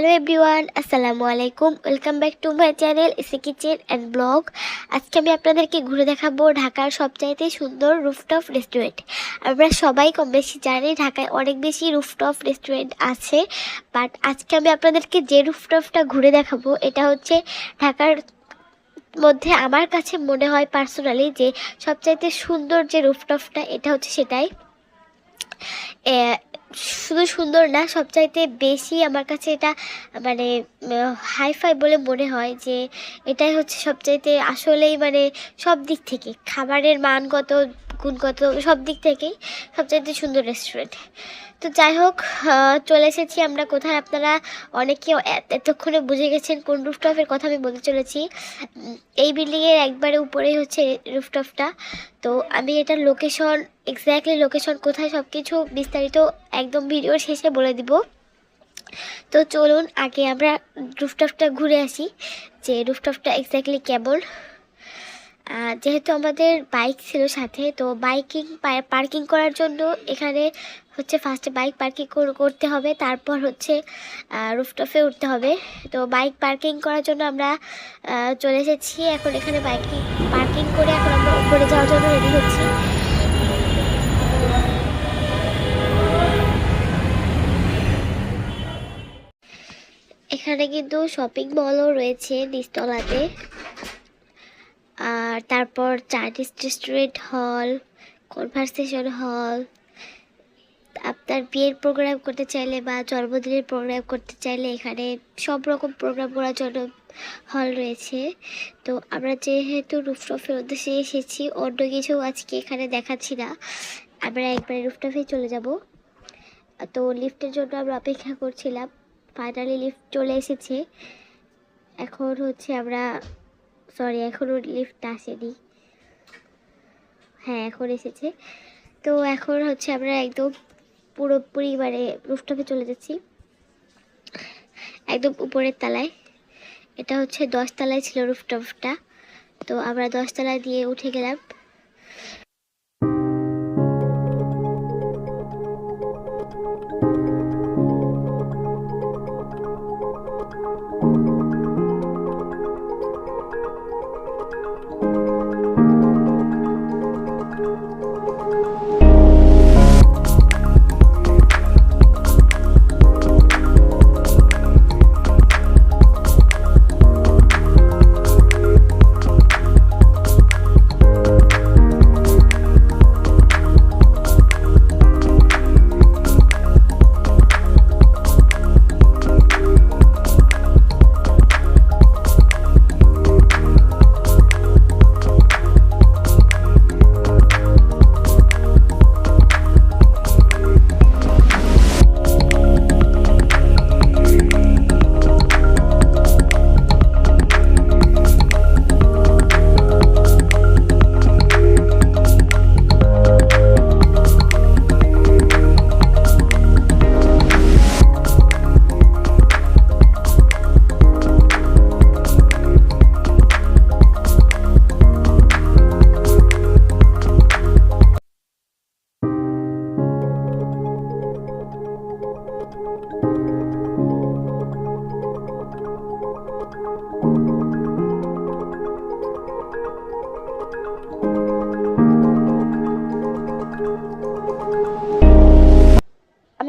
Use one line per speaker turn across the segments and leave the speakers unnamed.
Hello everyone আসসালামু আলাইকুম welcome back to my channel AC kitchen and blog আজকে আমি আপনাদেরকে ঘুরে দেখাবো ঢাকার সবচাইতে সুন্দর রুফটপ রেস্টুরেন্ট আমরা সবাই কম বেশি জানি ঢাকায় অনেক বেশি রুফটপ রেস্টুরেন্ট আছে বাট আজকে আমি আপনাদেরকে যে রুফটপটা ঘুরে দেখাবো, এটা হচ্ছে ঢাকার মধ্যে আমার কাছে মনে হয় পার্সোনালি যে সবচাইতে সুন্দর যে রুফটপটা এটা হচ্ছে সেটাই। শুধু সুন্দর না, সবচাইতে বেশি আমার কাছে এটা মানে হাইফাই বলে মনে হয় যে এটাই হচ্ছে সবচাইতে আসলেই মানে সব দিক থেকে। খাবারের মানগত গুণগত সব দিক থেকেই সবচাইতে সুন্দর রেস্টুরেন্ট তো যাই হোক চলে এসেছি আমরা কোথায়? আপনারা অনেকে এতক্ষণে বুঝে গেছেন কোন রুফটপের কথা আমি বলতে চলেছি। এই বিল্ডিংয়ের একবারে উপরেই হচ্ছে রুফটপটা তো আমি এটার লোকেশন এক্স্যাক্টলি লোকেশন কোথায় সব কিছু বিস্তারিত একদম ভিডিওর শেষে বলে দিব। তো চলুন, আগে আমরা রুফটপটা ঘুরে আসি, যে রুফটপটা এক্স্যাক্টলি কেমন। যেহেতু আমাদের বাইক ছিল সাথে, তো বাইকিং পার্কিং করার জন্য এখানে হচ্ছে ফার্স্টে বাইক পার্কিং করতে হবে, তারপর হচ্ছে রুফটপে উঠতে হবে। তো বাইক পার্কিং করার জন্য আমরা চলে এসেছি। এখন এখানে বাইকিং পার্কিং করে এখন আমরা উপরে যাওয়ার জন্য রেডি হচ্ছি। এখানে কিন্তু শপিং মলও রয়েছে নিচতলাতে। আর তারপর চাইনিজ রেস্টুরেন্ট হল কনভার্সেশন হল। আপনার বিয়ের প্রোগ্রাম করতে চাইলে বা জন্মদিনের প্রোগ্রাম করতে চাইলে এখানে সব রকম প্রোগ্রাম করার জন্য হল রয়েছে। তো আমরা যেহেতু রুফটপের উদ্দেশ্যে এসেছি, অন্য কিছু আজকে এখানে দেখাচ্ছি না। আমরা একবারে রুফটপে চলে যাব। তো লিফটের জন্য আমরা অপেক্ষা করছিলাম। ফাইনালি লিফট চলে এসেছে। এখন হচ্ছে আমরা সরি এখনও লিফট আসেনি। হ্যাঁ এখন এসেছে। তো এখন হচ্ছে আমরা একদম পুরোপুরি মানে রুফটপে চলে যাচ্ছি। একদম উপরের তালায়। এটা হচ্ছে দশ তলায় ছিল রুফটপটা তো আমরা দশ তলায় দিয়ে উঠে গেলাম।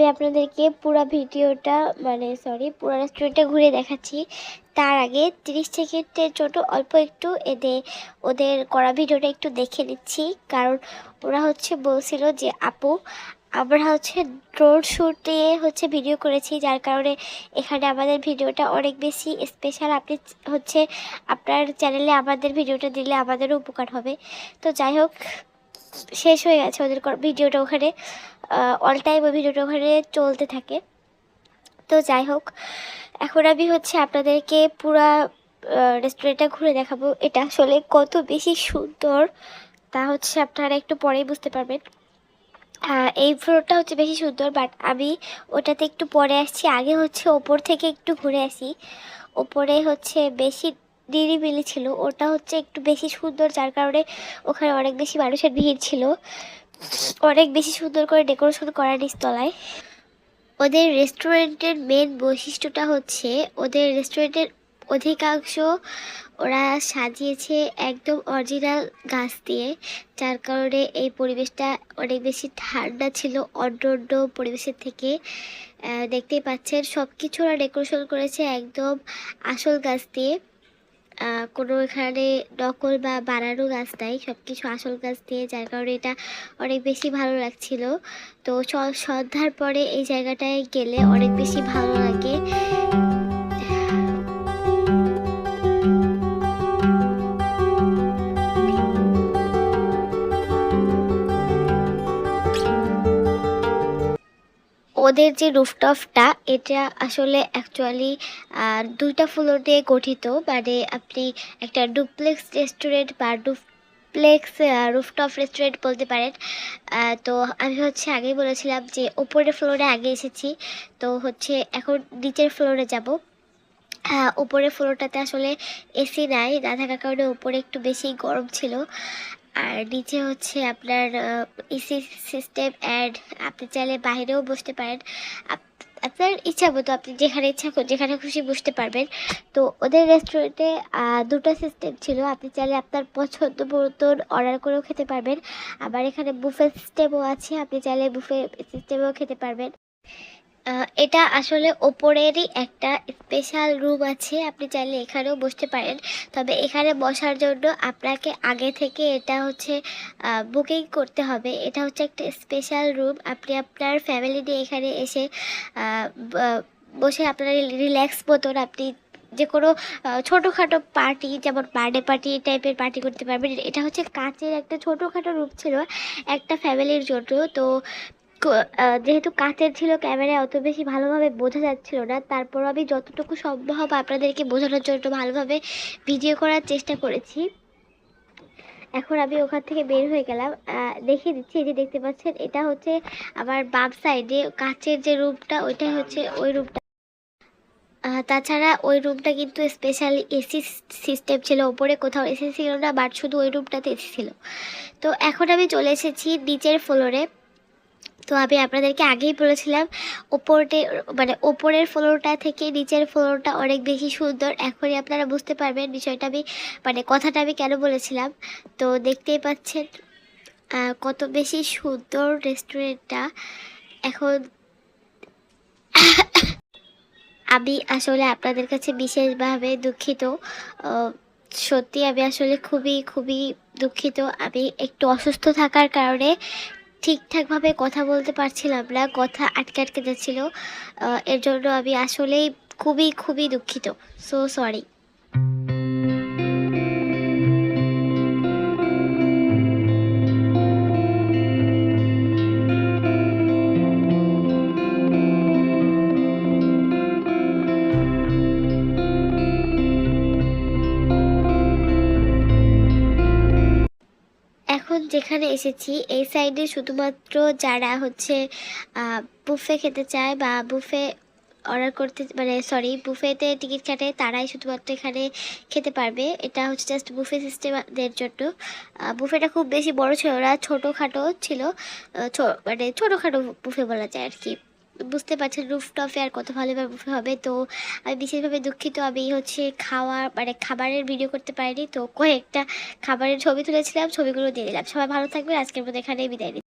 আমি আপনাদেরকে পুরো ভিডিওটা মানে সরি পুরো রেস্টুরেন্টটা ঘুরে দেখাচ্ছি। তার আগে তিরিশ সেকেন্ডের জন্য অল্প একটু এদের ওদের করা ভিডিওটা একটু দেখে নিচ্ছি। কারণ ওরা হচ্ছে বলছিল যে, আপু, আমরা হচ্ছে ড্রোন শ্যুট দিয়ে হচ্ছে ভিডিও করেছি। যার কারণে এখানে আমাদের ভিডিওটা অনেক বেশি স্পেশাল আপনি হচ্ছে আপনার চ্যানেলে আমাদের ভিডিওটা দিলে আমাদেরও উপকার হবে। তো যাই হোক, শেষ হয়ে গেছে ওদের ভিডিওটা ওখানে। অল টাইম ওই ভিডিওটা ওখানে চলতে থাকে। তো যাই হোক, এখন আমি হচ্ছে আপনাদেরকে পুরা রেস্টুরেন্টটা ঘুরে দেখাবো। এটা আসলে কত বেশি সুন্দর, তা হচ্ছে আপনারা একটু পরেই বুঝতে পারবেন। এই ফ্লোরটা হচ্ছে বেশি সুন্দর বাট আমি ওটাতে একটু পরে আসছি। আগে হচ্ছে ওপর থেকে একটু ঘুরে আসি। ওপরে হচ্ছে বেশি নিরিবিলি ছিল ওটা হচ্ছে একটু বেশি সুন্দর, যার কারণে ওখানে অনেক বেশি মানুষের ভিড় ছিল। অনেক বেশি সুন্দর করে ডেকোরেশন করা নিচতলায় ওদের রেস্টুরেন্টের মেন বৈশিষ্ট্যটা হচ্ছে ওদের রেস্টুরেন্টের অধিকাংশ ওরা সাজিয়েছে একদম অরিজিনাল গাছ দিয়ে, যার কারণে এই পরিবেশটা অনেক বেশি ঠান্ডা ছিল অন্য অন্য পরিবেশের থেকে। দেখতেই পাচ্ছেন সব কিছু ওরা ডেকোরেশন করেছে একদম আসল গাছ দিয়ে। কোনো এখানে নকল বা বানানো গাছ নাই সব কিছু আসল গাছ দিয়ে, যার কারণে এটা অনেক বেশি ভালো লাগছিল। তো সন্ধ্যার পরে এই জায়গাটায় গেলে অনেক বেশি ভালো লাগে। ওদের যে রুফটপটা এটা আসলে অ্যাকচুয়ালি দুইটা ফ্লোর দিয়ে গঠিত। মানে আপনি একটা ডুপ্লেক্স রেস্টুরেন্ট বা ডুপ্লেক্স রুফটপ রেস্টুরেন্ট বলতে পারেন। তো আমি হচ্ছে আগেই বলেছিলাম যে ওপরের ফ্লোরে আগে এসেছি। তো হচ্ছে এখন নিচের ফ্লোরে যাব। উপরের ফ্লোরটাতে আসলে এসি নাই। না থাকার কারণে উপরে একটু বেশি গরম ছিল। আর নিচে হচ্ছে আপনার এসি সিস্টেম অ্যান্ড আপনি চাইলে বাইরেও বসতে পারেন। আপ- আপনার ইচ্ছা মতো আপনি যেখানে ইচ্ছা যেখানে খুশি বসতে পারবেন। তো ওদের রেস্টুরেন্টে দুটো সিস্টেম ছিল। আপনি চাইলে আপনার পছন্দ মতন অর্ডার করেও খেতে পারবেন। আবার এখানে বুফে সিস্টেমও আছে। আপনি চাইলে বুফে সিস্টেমেও খেতে পারবেন। এটা আসলে ওপরেরই একটা স্পেশাল রুম আছে। আপনি চাইলে এখানেও বসতে পারেন। তবে এখানে বসার জন্য আপনাকে আগে থেকে এটা হচ্ছে বুকিং করতে হবে। এটা হচ্ছে একটা স্পেশাল রুম আপনি আপনার ফ্যামিলি নিয়ে এখানে এসে বসে আপনার রিল্যাক্স মতন আপনি যে কোনো ছোটোখাটো পার্টি যেমন বার্থডে পার্টি টাইপের পার্টি করতে পারবেন। এটা হচ্ছে কাঁচের একটা ছোটোখাটো রুম ছিল একটা ফ্যামিলির জন্য। তো যেহেতু কাচের ছিল, ক্যামেরায় অত বেশি ভালোভাবে বোঝা যাচ্ছিল না তারপর আমি যতটুকু সম্ভব আপনাদেরকে বোঝানোর জন্য ভালোভাবে ভিডিও করার চেষ্টা করেছি। এখন আমি ওখান থেকে বের হয়ে গেলাম। দেখিয়ে দিচ্ছি, এই যে দেখতে পাচ্ছেন, এটা হচ্ছে আমার বাম সাইডে কাচের যে রুমটা, ওইটাই হচ্ছে ওই রুমটা। তাছাড়া ওই রুমটা কিন্তু স্পেশালি এসি সিস্টেম ছিল, ওপরে কোথাও এসি ছিল না বাট শুধু ওই রুমটাতে এসি ছিল। তো এখন আমি চলে এসেছি নিচের ফ্লোরে তো আমি আপনাদেরকে আগেই বলেছিলাম ওপরে মানে ওপরের ফ্লোরটা থেকে নিচের ফ্লোরটা অনেক বেশি সুন্দর। এখনই আপনারা বুঝতে পারবেন বিষয়টা আমি মানে কথাটা আমি কেন বলেছিলাম। তো দেখতেই পাচ্ছেন কত বেশি সুন্দর রেস্টুরেন্টটা এখন। আমি আসলে আপনাদের কাছে বিশেষভাবে দুঃখিত। সত্যি আমি আসলে খুবই খুবই দুঃখিত। আমি একটু অসুস্থ থাকার কারণে ঠিকঠাকভাবে কথা বলতে পারছিলাম না, কথা আটকে আটকে যাচ্ছিল। এর জন্য আমি আসলেই খুবই খুবই দুঃখিত। সো সরি এখন এসেছি। এই সাইডে শুধুমাত্র যারা হচ্ছে বুফে খেতে চায় বা বুফে অর্ডার করতে মানে সরি, বুফেতে টিকিট কাটে, তারাই শুধুমাত্র এখানে খেতে পারবে। এটা হচ্ছে জাস্ট বুফে সিস্টেমদের জন্য। বুফেটা খুব বেশি বড় ছিল ওরা ছোটোখাটো ছিল। মানে ছোটোখাটো বুফে বলা যায় আর কি। বুঝতে পারছেন রুফটপে আর কত ভালোভাবে হবে। তো আমি বিশেষভাবে দুঃখিত, আমি হচ্ছে খাওয়া মানে খাবারের ভিডিও করতে পারিনি। তো কয়েকটা খাবারের ছবি তুলেছিলাম, ছবিগুলো দিয়ে দিলাম। সবাই ভালো থাকবে আজকের মধ্যে এখানেই বিদায়।